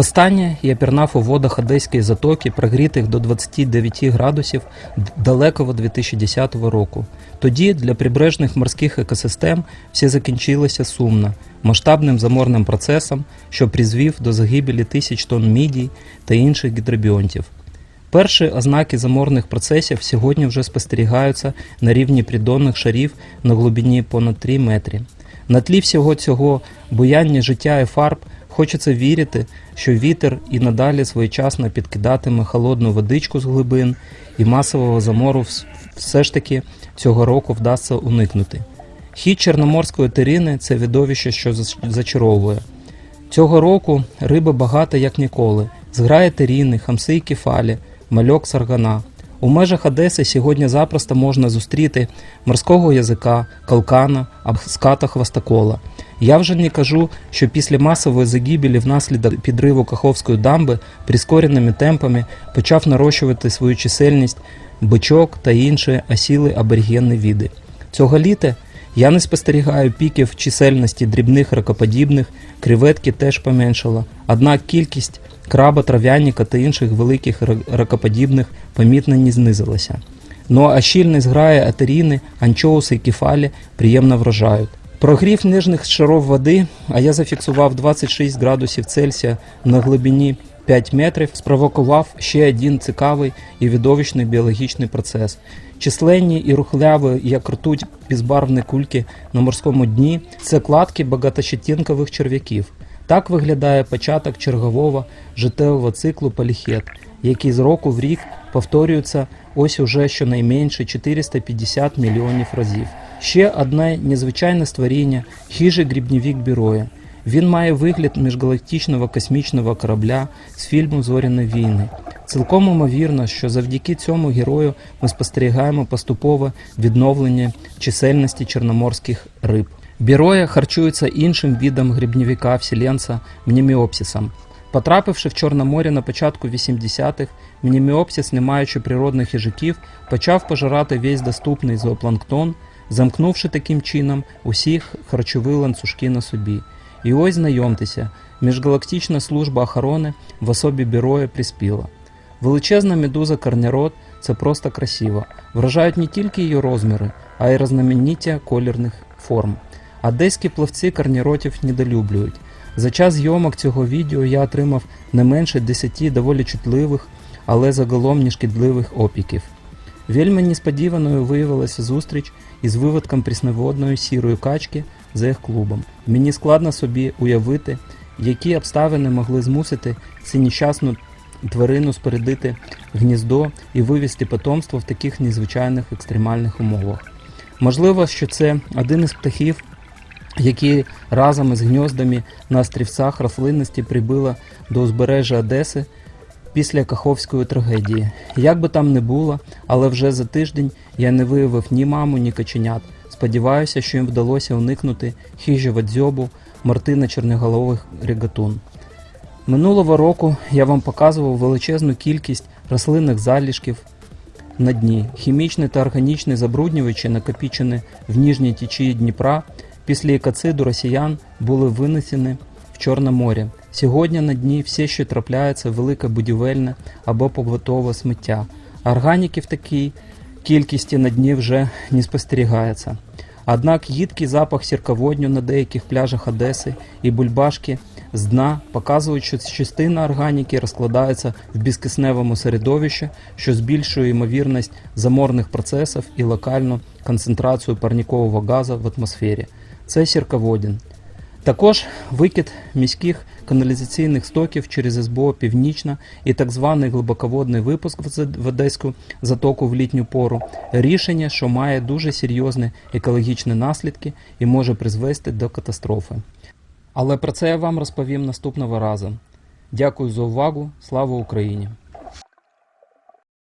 Востаннє я пірнав у водах Одеської затоки, прогрітих до 29 градусів далекого 2010 року. Тоді для прибережних морських екосистем все закінчилося сумно, масштабним заморним процесом, що призвів до загибелі тисяч тонн мідій та інших гідробіонтів. Перші ознаки заморних процесів сьогодні вже спостерігаються на рівні придонних шарів на глибині понад 3 метри. На тлі всього цього буяння життя і фарб хочеться вірити, що вітер і надалі своєчасно підкидатиме холодну водичку з глибин, і масового замору все ж таки цього року вдасться уникнути. Хід Чорноморської терини це видовище, що зачаровує. Цього року риби багато як ніколи. Зграє теріни, хамси і кефалі, мальок саргана. У межах Одеси сьогодні запросто можна зустріти морського язика, калкана або ската хвостокола. Я вже не кажу, що після масової загибелі внаслідок підриву Каховської дамби прискореними темпами почав нарощувати свою чисельність бичок та інші осіли аборигенні види. Цього літа я не спостерігаю піків чисельності дрібних ракоподібних, креветки теж поменшала, однак кількість краба, трав'яніка та інших великих ракоподібних помітно не знизилася. Ну а щільність грає атеріни, анчоуси і кефалі приємно вражають. Прогрів нижніх шаров води, а я зафіксував 26 градусів Цельсія на глибині 5 метрів, спровокував ще один цікавий і видовищний біологічний процес. Численні і рухляві, як ртуть безбарвні кульки на морському дні, це кладки багатощетінкових черв'яків. Так виглядає початок чергового життєвого циклу поліхет, який з року в рік повторюється ось уже щонайменше 450 мільйонів разів. Ще одне незвичайне створіння хижий грібнівік Біроя. Він має вигляд міжгалактичного космічного корабля з фільму Зоряні війни. Цілком ймовірно, що завдяки цьому герою ми спостерігаємо поступове відновлення чисельності чорноморських риб. Біроя харчується іншим видом грибневика вселенця мнеміопсисом. Потрапивши в Чорне море на початку 80-х, мнеміопсис, не маючи природних хижаків, почав пожирати весь доступний зоопланктон, замкнувши таким чином усі харчові ланцюжки на собі. І ось знайомтеся, міжгалактична служба охорони в особі Біроя приспіла. Величезна медуза корнерот це просто красиво. Вражають не тільки її розміри, а й різноманіття колірних форм. Одеські плавці корнеротів недолюблюють. За час зйомок цього відео я отримав не менше 10 доволі чутливих, але загалом нешкідливих опіків. Вельми несподіваною виявилася зустріч із виводком прісноводної сірої качки за їх клубом. Мені складно собі уявити, які обставини могли змусити цю нещасну тварину спорядити гніздо і вивести потомство в таких незвичайних екстремальних умовах. Можливо, що це один із птахів, які разом із гньоздами на острівцях рослинності прибила до узбережжя Одеси після Каховської трагедії. Як би там не було, але вже за тиждень я не виявив ні маму, ні каченят. Сподіваюся, що їм вдалося уникнути хижого дзьобу Мартина Черноголових регатун. Минулого року я вам показував величезну кількість рослинних залишків на дні. Хімічні та органічні забруднювачі, накопічені в ніжній течії Дніпра, після екоциду росіян були винесені в Чорне море. Сьогодні на дні все ще трапляється велике будівельне або побутове сміття. Органіки в такій кількості на дні вже не спостерігається. Однак їдкий запах сірководню на деяких пляжах Одеси і бульбашки з дна показують, що частина органіки розкладається в безкисневому середовищі, що збільшує ймовірність заморних процесів і локальну концентрацію парнікового газу в атмосфері. Це сірководін. Також викид міських каналізаційних стоків через СБО Північна і так званий глибоководний випуск в Одеську затоку в літню пору рішення, що має дуже серйозні екологічні наслідки і може призвести до катастрофи. Але про це я вам розповім наступного разу. Дякую за увагу. Слава Україні!